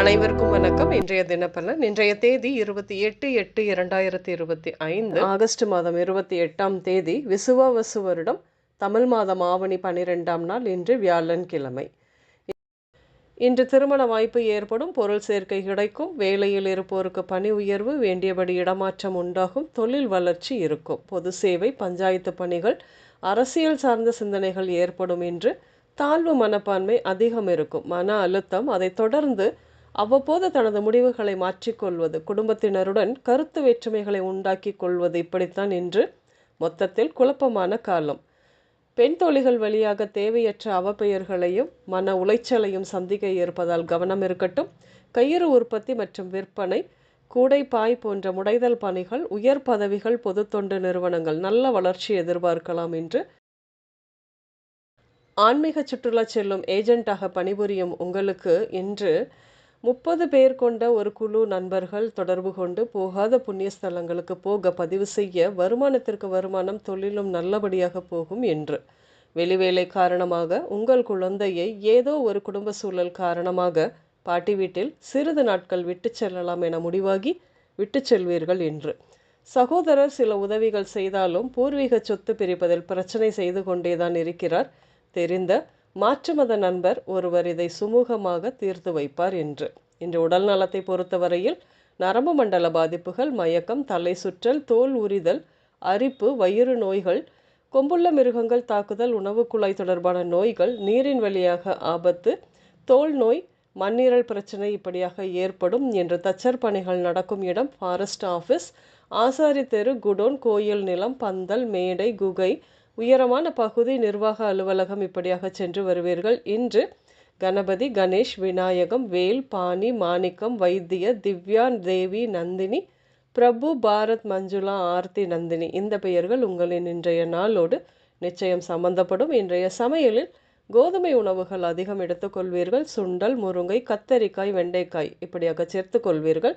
அனைவருக்கும் வணக்கம். இன்றைய தினப்பலன் இன்றைய தேதி இருபத்தி எட்டு எட்டு இரண்டாயிரத்தி இருபத்தி ஐந்து ஆகஸ்ட் மாதம் இருபத்தி எட்டாம் தேதி விசுவாவசு வருடம் தமிழ் மாதம் ஆவணி பனிரெண்டாம் நாள் இன்று வியாழன் கிழமை இன்று திருமண வாய்ப்பு ஏற்படும் பொருள் சேர்க்கை கிடைக்கும் வேலையில் இருப்போருக்கு பணி உயர்வு வேண்டியபடி இடமாற்றம் உண்டாகும் தொழில் வளர்ச்சி இருக்கும். பொது சேவை பஞ்சாயத்து பணிகள் அரசியல் சார்ந்த சிந்தனைகள் ஏற்படும் என்று தாழ்வு மனப்பான்மை அதிகம் இருக்கும். மன அழுத்தம் அதை தொடர்ந்து அவ்வப்போது தனது முடிவுகளை மாற்றிக்கொள்வது குடும்பத்தினருடன் கருத்து வேற்றுமைகளை உண்டாக்கி கொள்வது இப்படித்தான் இன்று மொத்தத்தில் குழப்பமான காலம். பெண் தோழிகள் வழியாக தேவையற்ற அவப்பெயர்களையும் மன உளைச்சலையும் சந்திக்க இருப்பதால் கவனம் இருக்கட்டும். கயிறு உற்பத்தி மற்றும் விற்பனை கூடை பாய் போன்ற முடைதல் பணிகள் உயர் பதவிகள் பொது தொண்டு நிறுவனங்கள் நல்ல வளர்ச்சி எதிர்பார்க்கலாம் என்று ஆன்மீக சுற்றுலா செல்லும் ஏஜென்ட்டாக பணிபுரியும் உங்களுக்கு இன்று முப்பது பேர் கொண்ட ஒரு குழு நண்பர்கள் தொடர்பு கொண்டு போகாத புண்ணிய ஸ்தலங்களுக்கு போக பதிவு செய்ய வருமானத்திற்கு வருமானம் தொழிலும் நல்லபடியாக போகும் என்று. வெளிவேலை காரணமாக உங்கள் குழந்தையை ஏதோ ஒரு குடும்ப சூழல் காரணமாக பாட்டி வீட்டில் சிறிது நாட்கள் விட்டு செல்லலாம் என முடிவாகி விட்டு செல்வீர்கள் என்று. சகோதரர் சில உதவிகள் செய்தாலும் பூர்வீக சொத்து பிரிப்பதில் பிரச்சனை செய்து கொண்டேதான் இருக்கிறார். தெரிந்த மாற்றுமத நண்பர் ஒருவர் இதை சுமூகமாக தீர்த்து வைப்பார் என்று. இன்று உடல் நலத்தை பொறுத்தவரையில் நரம்பு மண்டல பாதிப்புகள் மயக்கம் தலை சுற்றல் தோல் உரிதல் அரிப்பு வயிறு நோய்கள் கொம்புள்ள மிருகங்கள் தாக்குதல் உணவு குழாய் தொடர்பான நோய்கள் நீரின் வழியாக ஆபத்து தோல் நோய் மண்ணீரல் பிரச்சனை இப்படியாக ஏற்படும் என்று தச்சர் பணிகள் நடக்கும் இடம் ஃபாரஸ்ட் ஆஃபீஸ் ஆசாரி தெரு குடோன் கோயில் நிலம் பந்தல் மேடை குகை உயரமான பகுதி நிர்வாக அலுவலகம் இப்படியாக சென்று வருவீர்கள். இன்று கணபதி கணேஷ் விநாயகம் வேல் பாணி மாணிக்கம் வைத்திய திவ்யா தேவி நந்தினி பிரபு பாரத் மஞ்சுளா ஆர்த்தி நந்தினி. இந்த பெயர்கள் உங்களின் இன்றைய நாளோடு நிச்சயம் சம்பந்தப்படும். இன்றைய சமையலில் கோதுமை உணவுகள் அதிகம் எடுத்துக்கொள்வீர்கள். சுண்டல் முருங்கை கத்தரிக்காய் வெண்டைக்காய் இப்படியாக சேர்த்துக்கொள்வீர்கள்.